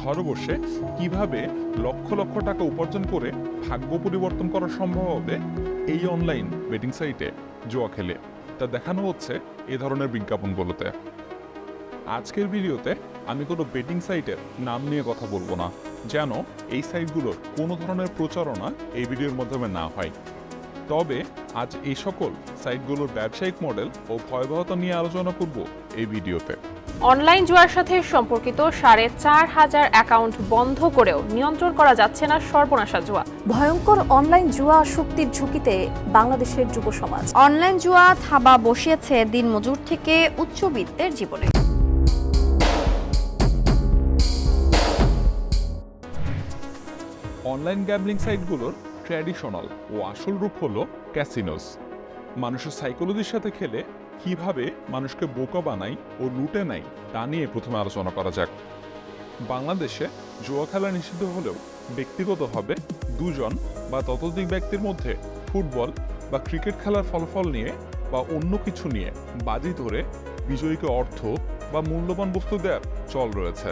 ঘরে বসে কীভাবে লক্ষ লক্ষ টাকা উপার্জন করে ভাগ্য পরিবর্তন করা সম্ভব হবে এই অনলাইন বেটিং সাইটে জুয়া খেলে। তা দেখানো হচ্ছে এ ধরনের বিজ্ঞাপনগুলোতে আজকের ভিডিওতে আমি কোনো বেটিং সাইটের নাম নিয়ে কথা বলব না, যেন এই সাইটগুলোর কোনো ধরনের প্রচারণা এই ভিডিওর মাধ্যমে না হয়। তবে আজ এই সকল সাইটগুলোর ব্যবসায়িক মডেল ও ভয়াবহতা নিয়ে আলোচনা করব এই ভিডিওতে। অনলাইন জুয়ার সাথে সম্পর্কিত সাড়ে চার হাজার অ্যাকাউন্ট বন্ধ করেও নিয়ন্ত্রণ করা যাচ্ছে না সর্বনাশা জুয়া। ভয়ঙ্কর অনলাইন জুয়া শক্তির ঝুঁকিতে বাংলাদেশের যুব সমাজ। অনলাইন জুয়া থাবা বসিয়েছে দিনমজুর থেকে উচ্চবিত্তের জীবনে। অনলাইন গ্যাম্বলিং সাইটগুলোর ট্র্যাডিশনাল ও আসল রূপ হলো ক্যাসিনোস মানুষের সাইকোলজির সাথে খেলে কীভাবে মানুষকে বোকা বানাই ও লুটে নেয় তা নিয়ে প্রথমে আলোচনা করা যাক। বাংলাদেশে জুয়া খেলা নিষিদ্ধ হলেও ব্যক্তিগতভাবে দুজন বা ততোধিক ব্যক্তির মধ্যে ফুটবল বা ক্রিকেট খেলার ফলাফল নিয়ে বা অন্য কিছু নিয়ে বাজি ধরে বিজয়ীকে অর্থ বা মূল্যবান বস্তু দেওয়ার চল রয়েছে।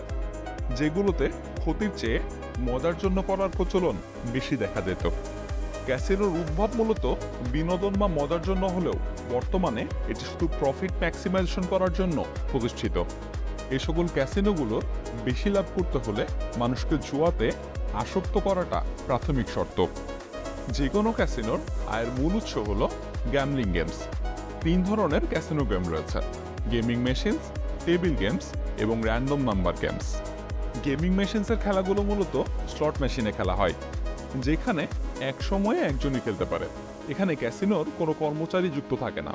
যেগুলোতে ক্ষতির চেয়ে মজার জন্য করার প্রচলন বেশি দেখা যেত। ক্যাসিনোর উদ্ভব মূলত বিনোদন বা মজার জন্য হলেও বর্তমানে এটি শুধু প্রফিট ম্যাক্সিমাইজেশন করার জন্য প্রতিষ্ঠিত। এই সকল ক্যাসিনোগুলোর বেশি লাভ করতে হলে মানুষকে জুয়াতে আসক্ত করাটা প্রাথমিক শর্ত। যে কোনো ক্যাসিনোর আয়ের মূল উৎস হল গ্যামলিং গেমস তিন ধরনের ক্যাসিনো গেম রয়েছে। গেমিং মেশিনস টেবিল গেমস এবং র্যান্ডম নাম্বার গেমস গেমিং মেশিনসের খেলাগুলো মূলত স্লট মেশিনে খেলা হয়, যেখানে এক সময়ে একজনই খেলতে পারে। এখানে ক্যাসিনোর কোনো কর্মচারী যুক্ত থাকে না।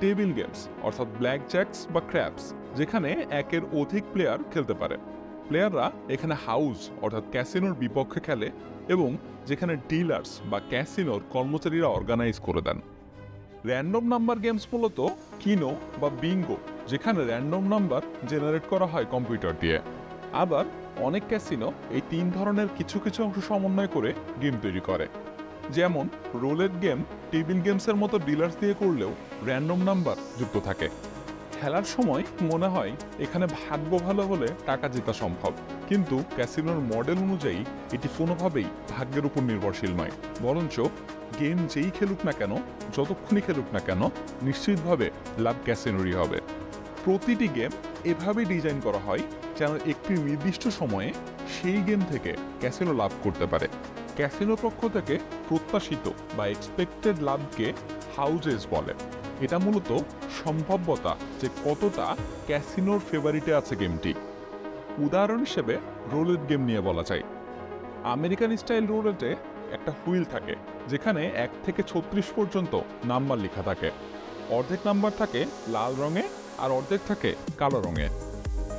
টেবিল গেমস, অর্থাৎ ব্ল্যাক জ্যাকস বা ক্র্যাপস, যেখানে একের অধিক প্লেয়ার খেলতে পারে। প্লেয়াররা এখানে হাউস, অর্থাৎ ক্যাসিনোর বিপক্ষে খেলে এবং যেখানে ডিলার্স বা ক্যাসিনোর কর্মচারীরা অর্গানাইজ করে দেন। র্যান্ডম নাম্বার গেমস মূলত কিনো বা বিঙ্গো, যেখানে র্যান্ডম নাম্বার জেনারেট করা হয় কম্পিউটার দিয়ে। আবার অনেক ক্যাসিনো এই তিন ধরনের কিছু কিছু অংশ সমন্বয় করে গেম তৈরি করে। যেমন, রোলেট গেম, টেবিল গেমসের মতো ডিলার্স দিয়ে করলেও র্যান্ডম নাম্বার যুক্ত থাকে। খেলার সময় মনে হয় এখানে ভাগ্য ভালো হলে টাকা জেতা সম্ভব। কিন্তু ক্যাসিনোর মডেল অনুযায়ী এটি কোনোভাবেই ভাগ্যের উপর নির্ভরশীল নয়। বরঞ্চ গেম যেই খেলুক না কেন, যতক্ষণই খেলুক না কেন, নিশ্চিতভাবে লাভ ক্যাসিনোরই হবে। প্রতিটি গেম এভাবেই ডিজাইন করা হয় যেন একটি নির্দিষ্ট সময়ে সেই গেম থেকে ক্যাসিনো লাভ করতে পারে। ক্যাসিনো পক্ষ থেকে প্রত্যাশিত বা এক্সপেক্টেড লাভকে হাউজেস বলে। এটা মূলত সম্ভাব্যতা যে কতটা ক্যাসিনোর ফেভারিটে আছে গেমটি উদাহরণ হিসেবে রোলেট গেম নিয়ে বলা যায়। আমেরিকান স্টাইল রোলেটে একটা হুইল থাকে, যেখানে এক থেকে ছত্রিশ পর্যন্ত নাম্বার লেখা থাকে। অর্ধেক নাম্বার থাকে লাল রঙে আর অর্ধেক থাকে কালো রঙে।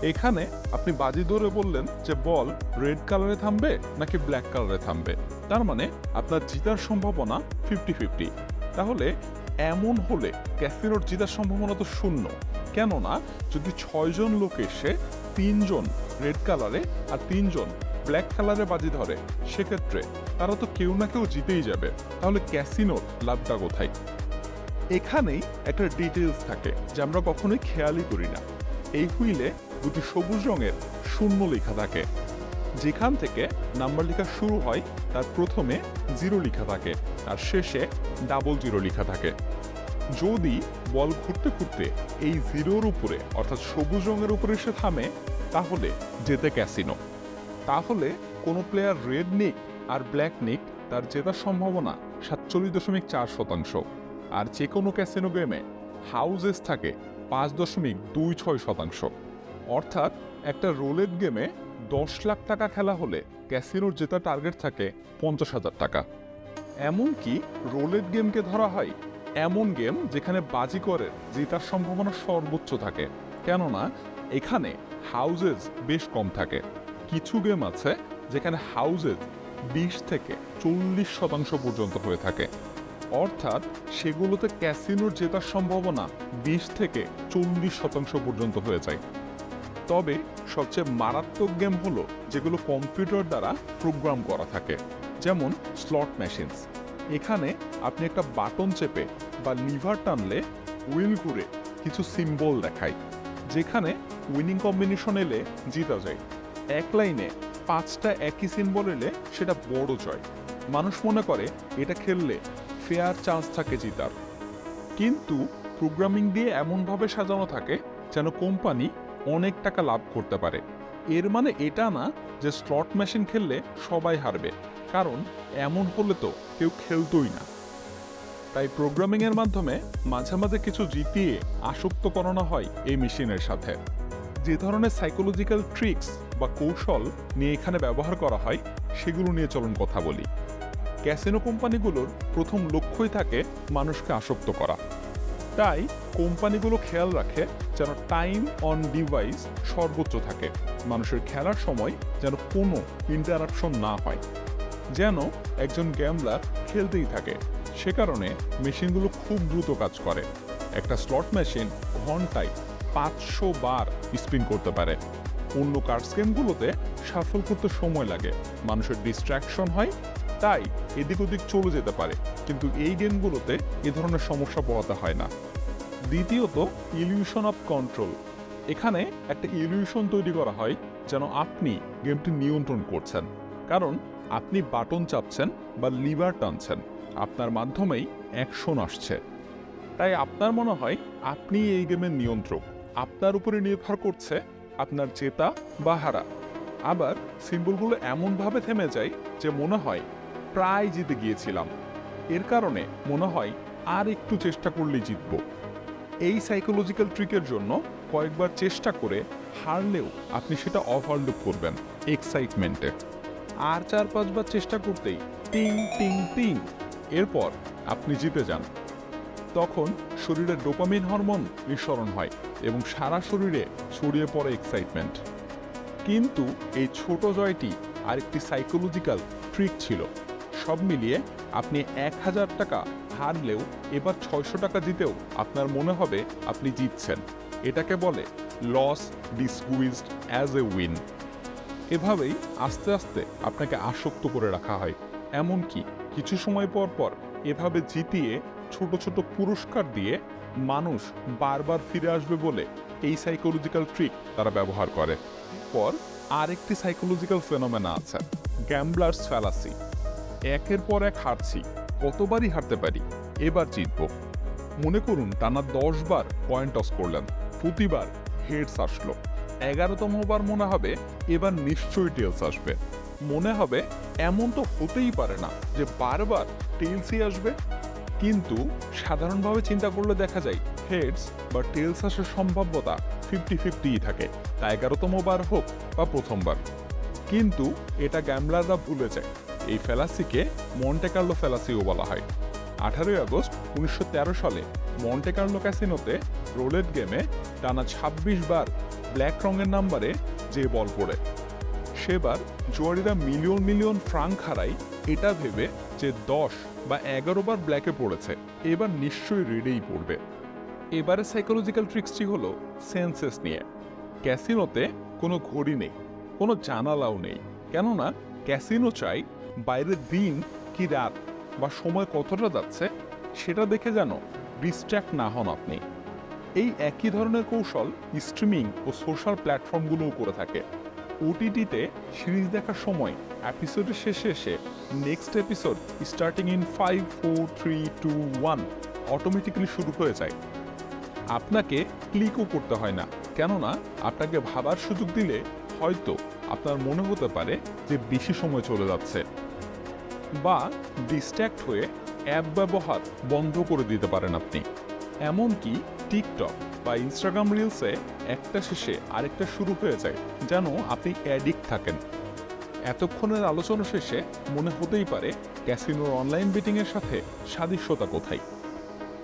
এখানে আপনি বাজি ধরে বললেন যে বল রেড কালারে থামবে নাকি ব্ল্যাক কালারে থামবে। তার মানে আপনার জিতার সম্ভাবনা ফিফটি ফিফটি। তাহলে এমন হলে ক্যাসিনোর জিতার সম্ভাবনা তো শূন্য। কেননা যদি ছয়জন লোক এসে তিনজন রেড কালারে আর তিনজন ব্ল্যাক কালারে বাজি ধরে, সেক্ষেত্রে তারা তো কেউ না কেউ জিতেই যাবে। তাহলে ক্যাসিনোর লাভটা কোথায়? এখানেই একটা ডিটেলস থাকে যা আমরা কখনোই খেয়ালই করি না। এই হুইলে দুটি সবুজ রঙের শূন্য লেখা থাকে। যেখান থেকে নাম্বার লেখা শুরু হয়, তার প্রথমে জিরো লেখা থাকে, আর শেষে ডাবল জিরো লেখা থাকে। যদি বল ঘুরতে ঘুরতে এই জিরোর উপরে, অর্থাৎ সবুজ রঙের উপরে এসে থামে, তাহলে জেতে ক্যাসিনো। তাহলে কোনো প্লেয়ার রেড নিক আর ব্ল্যাক নিক তার জেতার সম্ভাবনা সাতচল্লিশ দশমিক চার শতাংশ। আর যে কোনো ক্যাসিনো গেমে হাউজেস থাকে পাঁচ দশমিক দুই ছয় শতাংশ। অর্থাৎ একটা রোলেট গেমে দশ লাখ টাকা খেলা হলে ক্যাসিনোর জেতা টার্গেট থাকে পঞ্চাশ হাজার টাকা। এমনকি রোলেট গেমকে ধরা হয় এমন গেম যেখানে বাজিকরের জেতার সম্ভাবনা সর্বোচ্চ থাকে। কেননা এখানে হাউজেস বেশ কম থাকে। কিছু গেম আছে যেখানে হাউজেস বিশ থেকে চল্লিশ শতাংশ পর্যন্ত হয়ে থাকে। অর্থাৎ সেগুলোতে ক্যাসিনোর জেতার সম্ভাবনা বিশ থেকে চল্লিশ শতাংশ পর্যন্ত হয়ে যায়। তবে সবচেয়ে মারাত্মক গেম হলো যেগুলো কম্পিউটার দ্বারা প্রোগ্রাম করা থাকে, যেমন স্লট মেশিনস এখানে আপনি একটা বাটন চেপে বা লিভার টানলে উইল ঘুরে কিছু সিম্বল দেখায়, যেখানে উইনিং কম্বিনেশন এলে জিতা যায়। এক লাইনে পাঁচটা একই সিম্বল এলে সেটা বড় জয়। মানুষ মনে করে এটা খেললে ফেয়ার চান্স থাকে জিতার। কিন্তু প্রোগ্রামিং দিয়ে এমনভাবে সাজানো থাকে যেন কোম্পানি অনেক টাকা লাভ করতে পারে। এর মানে এটা না যে স্লট মেশিন খেললে সবাই হারবে, কারণ এমন হলে তো কেউ খেলতোই না। তাই প্রোগ্রামিং এর মাধ্যমে মাঝে মাঝে কিছু জিতিয়ে আসক্ত করানো হয় এই মেশিনের সাথে। যে ধরনের সাইকোলজিক্যাল ট্রিক্স বা কৌশল নিয়ে এখানে ব্যবহার করা হয়, সেগুলো নিয়ে চলুন কথা বলি। ক্যাসিনো কোম্পানিগুলোর প্রথম লক্ষ্যই থাকে মানুষকে আসক্ত করা। তাই কোম্পানিগুলো খেয়াল রাখে যেন টাইম অন ডিভাইস সর্বোচ্চ থাকে। মানুষের খেলার সময় যেন কোনো ইন্টারাপশন না হয়। যেন একজন গ্যামলার খেলতেই থাকে। সে কারণে মেশিনগুলো খুব দ্রুত কাজ করে। একটা স্লট মেশিন ঘন্টায় পাঁচশো বার স্পিন করতে পারে। অন্য কার্ডস গেমগুলোতে সাফল করতে সময় লাগে। মানুষের ডিস্ট্র্যাকশন হয়, তাই এদিক ওদিক চলে যেতে পারে। কিন্তু এই গেমগুলোতে এ ধরনের সমস্যা পোহাতে হয় না। দ্বিতীয়ত ইলিউশন অফ কন্ট্রোল এখানে একটা ইলিউশন তৈরি করা হয় যেন আপনি গেমটি নিয়ন্ত্রণ করছেন। কারণ আপনি বাটন চাপছেন বা লিভার টানছেন। আপনার মাধ্যমেই অ্যাকশন আসছে। তাই আপনার মনে হয় আপনি এই গেমের নিয়ন্ত্রক। আপনার উপরে নির্ভর করছে আপনার জেতা বা হারা। আবার সিম্বলগুলো এমনভাবে থেমে যায় যে মনে হয়, প্রায় জিতে গিয়েছিলাম। এর কারণে মনে হয়, আর একটু চেষ্টা করলেই জিতব। এই সাইকোলজিক্যাল ট্রিকের জন্য কয়েকবার চেষ্টা করে হারলেও আপনি সেটা ওভারলুক করবেন এক্সাইটমেন্টে আর চার, পাঁচবার চেষ্টা করতেই টিং টিং টিং, এরপর আপনি জিতে যান। তখন শরীরে ডোপামিন হরমোন নিঃসরণ হয় এবং সারা শরীরে ছড়িয়ে পড়ে এক্সাইটমেন্ট কিন্তু এই ছোট জয়টি আরেকটি সাইকোলজিক্যাল ট্রিক ছিল। সব মিলিয়ে আপনি এক হাজার টাকা হারলেও এবার ছয়শো টাকা জিতেও আপনার মনে হবে আপনি জিতছেন। এটাকে বলে loss disguised as a win এভাবেই আস্তে আস্তে আপনাকে আসক্ত করে রাখা হয়। এমনকি কিছু সময় পর পর এভাবে জিতিয়ে ছোট ছোট পুরস্কার দিয়ে মানুষ বারবার ফিরে আসবে বলে এই সাইকোলজিক্যাল ট্রিক তারা ব্যবহার করে। পর আরেকটি সাইকোলজিক্যাল ফেনোমেনা আছে গ্যাম্বলার্স ফ্যালাসি একের পর এক হারছি। কতবারই হারতে পারি, এবার জিতব। মনে করুন, টানা দশ বার পয়েন্ট টস করলেন, প্রতিবার হেডস আসলো। এগারোতম বার মনে হবে, এবার নিশ্চয়ই টেলস আসবে। মনে হবে, এমন তো হতেই পারে না যে বারবার টেলসই আসবে। কিন্তু সাধারণভাবে চিন্তা করলে দেখা যায় হেডস বা টেলস আসার সম্ভাব্যতা ফিফটি ফিফটিই থাকে, তা এগারোতম বার হোক বা প্রথমবার। কিন্তু এটা গ্যামলাররা ভুলে যায় এই ফেলাসিকে মন্টে কার্লো ফেলাসিও বলা হয়। আঠারোই আগস্ট উনিশশো সালে মন্টে কার্লো ক্যাসিনোতে রোলেট গেমে টানা ২৬ বার ব্ল্যাক রঙের নাম্বারে যে বল পড়ে। সেবার জুয়ারিরা মিলিয়ন মিলিয়ন ফ্রাঙ্ক হারায়, এটা ভেবে যে দশ বা এগারো বার ব্ল্যাকে পড়েছে, এবার নিশ্চয়ই রেডেই পড়বে। এবারে সাইকোলজিক্যাল ট্রিক্সটি হলো সেন্সেস নিয়ে। ক্যাসিনোতে কোনো ঘড়ি নেই, কোনো জানালাও নেই, কেননা ক্যাসিনো চাই বাইরের দিন কি রাত বা সময় কতটা যাচ্ছে সেটা দেখে যেন ডিস্ট্র্যাক্ট না হন আপনি। এই একই ধরনের কৌশল স্ট্রিমিং ও সোশ্যাল প্ল্যাটফর্মগুলোও করে থাকে। ওটিটিতে সিরিজ দেখার সময় এপিসোডের শেষে এসে next episode starting in five, four, three, two, one automatically শুরু হয়ে যায়। আপনাকে ক্লিকও করতে হয় না। কেননা আপনাকে ভাবার সুযোগ দিলে হয়তো আপনার মনে হতে পারে যে বেশি সময় চলে যাচ্ছে। বা ডিস্ট্র্যাক্ট হয়ে অ্যাপ ব্যবহার বন্ধ করে দিতে পারেন আপনি। এমনকি টিকটক বা ইনস্টাগ্রাম রিলসে একটা শেষে আরেকটা শুরু হয়ে যায়, যেন আপনি অ্যাডিক্ট থাকেন। এতক্ষণের আলোচনা শেষে মনে হতেই পারে ক্যাসিনোর অনলাইন বেটিংয়ের সাথে সাদৃশ্যতা কোথায়।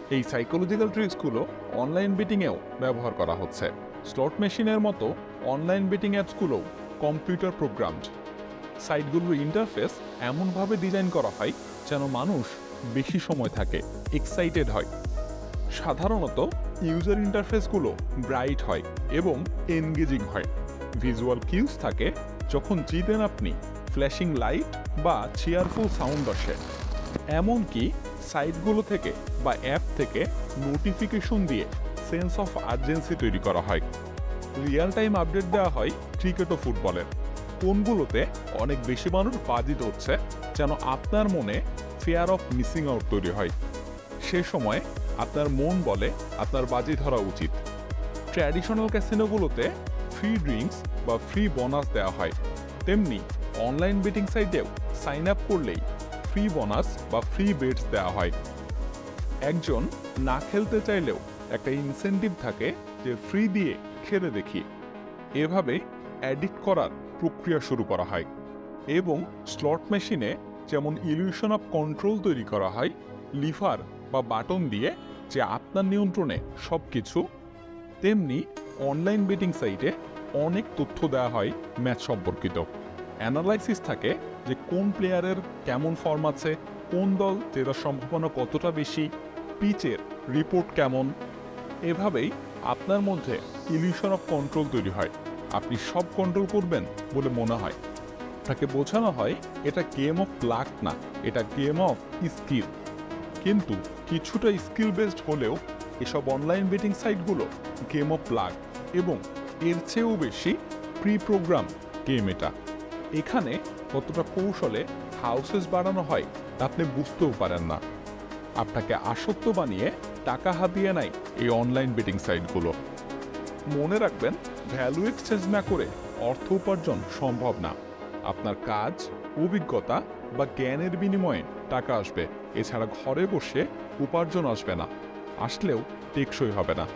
এই সাইকোলজিক্যাল ট্রিক্সগুলো অনলাইন বেটিংয়েও ব্যবহার করা হচ্ছে। স্লট মেশিনের মতো অনলাইন বেটিং অ্যাপসগুলোও কম্পিউটার প্রোগ্রামড সাইটগুলোর ইন্টারফেস এমনভাবে ডিজাইন করা হয় যেন মানুষ বেশি সময় থাকে এক্সাইটেড হয়। সাধারণত ইউজার ইন্টারফেসগুলো ব্রাইট হয় এবং এনগেজিং হয়। ভিজুয়াল কিউজ থাকে যখন জিতেন আপনি ফ্ল্যাশিং লাইট বা চেয়ারফুল সাউন্ড আসে। এমনকি সাইটগুলো থেকে বা অ্যাপ থেকে নোটিফিকেশন দিয়ে সেন্স অফ আর্জেন্সি তৈরি করা হয়। রিয়েল টাইম আপডেট দেওয়া হয় ক্রিকেট ও ফুটবলের কোনগুলোতে অনেক বেশি মানুষ বাজি ধরছে যেন আপনার মনে ফেয়ার অফ মিসিং আউট তৈরি হয়। সে সময় আপনার মন বলে আপনার বাজি ধরা উচিত। ট্র্যাডিশনাল ক্যাসিনোগুলোতে ফ্রি ড্রিঙ্কস বা ফ্রি বোনাস দেওয়া হয়। তেমনি অনলাইন বেটিং সাইটেও সাইন আপ করলেই ফ্রি বোনাস বা ফ্রি বেটস দেওয়া হয়। একজন না খেলতে চাইলেও একটা ইনসেন্টিভ থাকে যে ফ্রি দিয়ে খেলে দেখি। এভাবে অ্যাডিক্ট করার প্রক্রিয়া শুরু করা হয় এবং স্লট মেশিনে যেমন ইলিউশন অফ কন্ট্রোল তৈরি করা হয় লিভার বা বাটন দিয়ে যে আপনার নিয়ন্ত্রণে সব কিছু তেমনি অনলাইন বেটিং সাইটে অনেক তথ্য দেওয়া হয় ম্যাচ সম্পর্কিত। অ্যানালাইসিস থাকে যে কোন প্লেয়ারের কেমন ফর্ম আছে, কোন দল জেতার সম্ভাবনা কতটা বেশি পিচের রিপোর্ট কেমন, এভাবেই আপনার মধ্যে ইলিউশন অফ কন্ট্রোল তৈরি হয়। আপনি সব কন্ট্রোল করবেন বলে মনে হয়। তাকে বোঝানো হয়, এটা গেম অফ লাক না, এটা গেম অফ স্কিল কিন্তু কিছুটা স্কিল বেসড হলেও এসব অনলাইন বেটিং সাইটগুলো গেম অফ লাক এবং এর চেয়েও বেশি প্রি প্রোগ্রাম গেম এটা। এখানে কতটা কৌশলে হাউসেস বাড়ানো হয় তা আপনি বুঝতেও পারেন না। আপনাকে আসক্ত বানিয়ে টাকা হাতিয়ে নেয় এই অনলাইন বেটিং সাইটগুলো মনে রাখবেন ভ্যালু এক্সচেঞ্জ না করে অর্থ উপার্জন সম্ভব না। আপনার কাজ, অভিজ্ঞতা বা জ্ঞানের বিনিময়ে টাকা আসবে। এছাড়া ঘরে বসে উপার্জন আসবে না। আসলেও টেকসই হবে না।